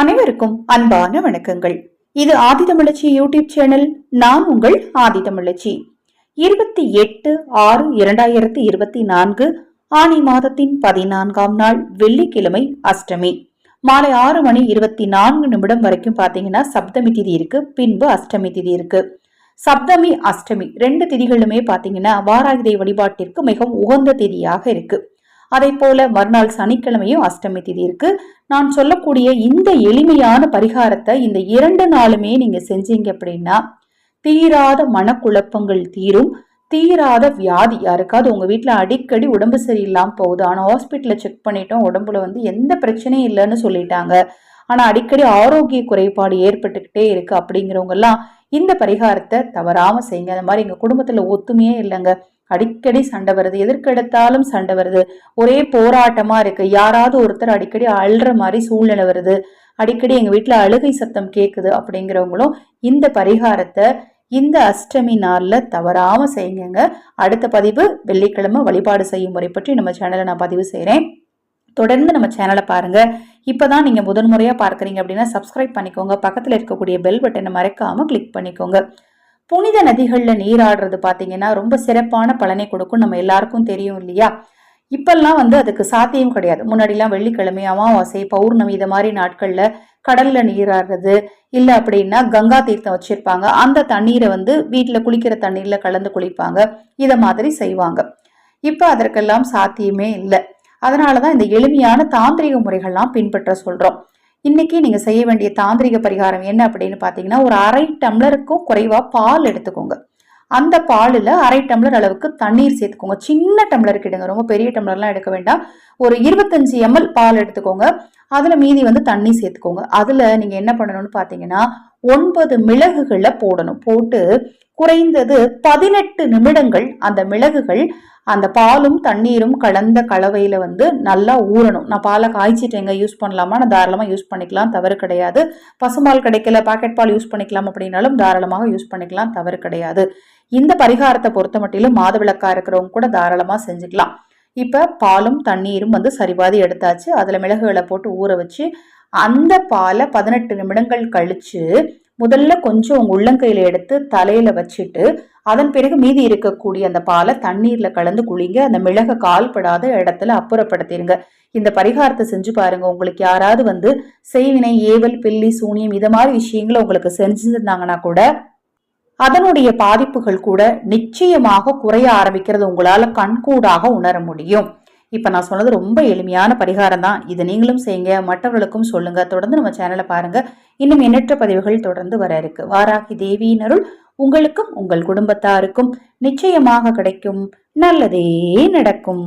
அனைவருக்கும் அன்பான வணக்கங்கள். இது ஆதிதமிழச்சி யூடியூப் சேனல் நான் உங்கள் ஆதிதமிழச்சி. இருபத்தி எட்டு ஆறு இரண்டாயிரத்தி இருபத்தி நான்கு ஆனி மாதத்தின் பதினான்காம் நாள் வெள்ளிக்கிழமை அஷ்டமி. மாலை ஆறு மணி இருபத்தி நான்கு நிமிடம் வரைக்கும் பாத்தீங்கன்னா சப்தமி திதி இருக்கு பின்பு அஷ்டமி திதி இருக்கு. சப்தமி அஷ்டமி ரெண்டு திதிகளுமே பாத்தீங்கன்னா வாராகிதை வழிபாட்டிற்கு மிகவும் உகந்த திதியாக இருக்கு. அதே போல மறுநாள் சனிக்கிழமையும் அஷ்டமி திதி இருக்கு. நான் சொல்லக்கூடிய இந்த எளிமையான பரிகாரத்தை இந்த இரண்டு நாளுமே நீங்க செஞ்சீங்க அப்படின்னா தீராத மனக்குழப்பங்கள் தீரும். தீராத வியாதி யாருக்காவது உங்க வீட்டில் அடிக்கடி உடம்பு சரியில்லாமல் போகுது. ஆனால் ஹாஸ்பிட்டலில் செக் பண்ணிட்டோம் உடம்புல வந்து எந்த பிரச்சனையும் இல்லைன்னு சொல்லிட்டாங்க. ஆனால் அடிக்கடி ஆரோக்கிய குறைபாடு ஏற்பட்டுக்கிட்டே இருக்கு அப்படிங்கிறவங்கெல்லாம் இந்த பரிகாரத்தை தவறாமல் செய்யுங்க. அந்த மாதிரி எங்கள் குடும்பத்தில் ஒத்துமையே இல்லைங்க. அடிக்கடி சண்டை வருது. எதற்கெடுத்தாலும் சண்டை வருது. ஒரே போராட்டமா இருக்கு. யாராவது ஒருத்தர் அடிக்கடி அழுற மாதிரி சூழ்நிலை வருது. அடிக்கடி எங்க வீட்டுல அழுகை சத்தம் கேக்குது அப்படிங்கிறவங்களும் இந்த பரிகாரத்தை இந்த அஷ்டமி நாள்ல தவறாம செய்யுங்க அடுத்த பதிவு வெள்ளிக்கிழமை வழிபாடு செய்யும் முறை பற்றி நம்ம சேனலை நான் பதிவு செய்கிறேன் தொடர்ந்து நம்ம சேனலை பாருங்க. இப்பதான் நீங்க முதன்முறையா பார்க்குறீங்க அப்படின்னா சப்ஸ்கிரைப் பண்ணிக்கோங்க. பக்கத்தில் இருக்கக்கூடிய பெல் பட்டனை மறைக்காமல் கிளிக் பண்ணிக்கோங்க. புனித நதிகளில் நீராடுறது பார்த்தீங்கன்னா ரொம்ப சிறப்பான பலனை கொடுக்கும். நம்ம எல்லாருக்கும் தெரியும் இல்லையா? இப்பெல்லாம் வந்து அதுக்கு சாத்தியம் கிடையாது. முன்னாடிலாம் வெள்ளிக்கிழமை அமாவாசை பௌர்ணமி இது மாதிரி நாட்கள்ல கடல்ல நீராடுறது இல்லை அப்படின்னா கங்கா தீர்த்தம் வச்சிருப்பாங்க. அந்த தண்ணீரை வந்து வீட்டில் குளிக்கிற தண்ணீர்ல கலந்து குளிப்பாங்க. இதை மாதிரி செய்வாங்க. இப்போ அதற்கெல்லாம் சாத்தியமே இல்லை. அதனாலதான் இந்த எளிமையான தாந்திரிக முறைகள்லாம் பின்பற்ற சொல்கிறோம் இன்னைக்கு நீங்க செய்ய வேண்டிய தாந்திரிக பரிகாரம் என்ன அப்படின்னு பாத்தீங்கன்னா ஒரு அரை டம்ளருக்கும் குறைவா பால் எடுத்துக்கோங்க. அந்த பாலில் அரை டம்ளர் அளவுக்கு தண்ணீர் சேர்த்துக்கோங்க. சின்ன டம்ளருக்கு எடுங்க. ரொம்ப பெரிய டம்ளர்லாம் எடுக்க வேண்டாம். ஒரு இருபத்தஞ்சு எம்எல் பால் எடுத்துக்கோங்க. அதில் மீதி வந்து தண்ணி சேர்த்துக்கோங்க. அதில் நீங்கள் என்ன பண்ணணும்னு பார்த்தீங்கன்னா ஒன்பது மிளகுகளை போடணும். போட்டு குறைந்தது பதினெட்டு நிமிடங்கள் அந்த மிளகுகள் அந்த பாலும் தண்ணீரும் கலந்த கலவையில் வந்து நல்லா ஊறணும். நான் பாலை காய்ச்சிட்டேங்க யூஸ் பண்ணலாமா? நான் தாராளமாக யூஸ் பண்ணிக்கலாம் தவறு கிடையாது. பசும்பால் கிடைக்கல பாக்கெட் பால் யூஸ் பண்ணிக்கலாம் அப்படின்னாலும் தாராளமாக யூஸ் பண்ணிக்கலாம் தவறு கிடையாது. இந்த பரிகாரத்தை பொறுத்த மட்டிலும் மாதவிளக்கா இருக்கிறவங்க கூட தாராளமாக செஞ்சுக்கலாம். இப்போ பாலும் தண்ணீரும் வந்து சரிபாதி எடுத்தாச்சு. அதில் மிளகுகளை போட்டு ஊற வச்சு அந்த பாலை பதினெட்டு நிமிடங்கள் கழிச்சு முதல்ல கொஞ்சம் உங்க உள்ளங்கையில எடுத்து தலையில வச்சுட்டு அதன் பிறகு மீதி இருக்கக்கூடிய அந்த பாலை தண்ணீர்ல கலந்து குளிங்க. அந்த மிளக கால்படாத இடத்துல அப்புறப்படுத்திடுங்க இந்த பரிகாரத்தை செஞ்சு பாருங்க. உங்களுக்கு யாராவது வந்து செய்வினை ஏவல் பில்லி சூனியம் இது மாதிரி விஷயங்களை உங்களுக்கு செஞ்சிருந்தாங்கன்னா கூட அதனுடைய பாதிப்புகள் கூட நிச்சயமாக குறைய ஆரம்பிக்கிறது. உங்களால கண்கூடாக உணர முடியும். இப்போ நான் சொன்னது ரொம்ப எளிமையான பரிகாரம் தான் இதை நீங்களும் செய்யுங்க மற்றவர்களுக்கும் சொல்லுங்க. தொடர்ந்து நம்ம சேனலை பாருங்க. இன்னும் எண்ணற்ற பதிவுகள் தொடர்ந்து வர இருக்கு. வாராகி தேவியினருள் உங்களுக்கும் உங்கள் குடும்பத்தாருக்கும் நிச்சயமாக கிடைக்கும். நல்லதே நடக்கும்.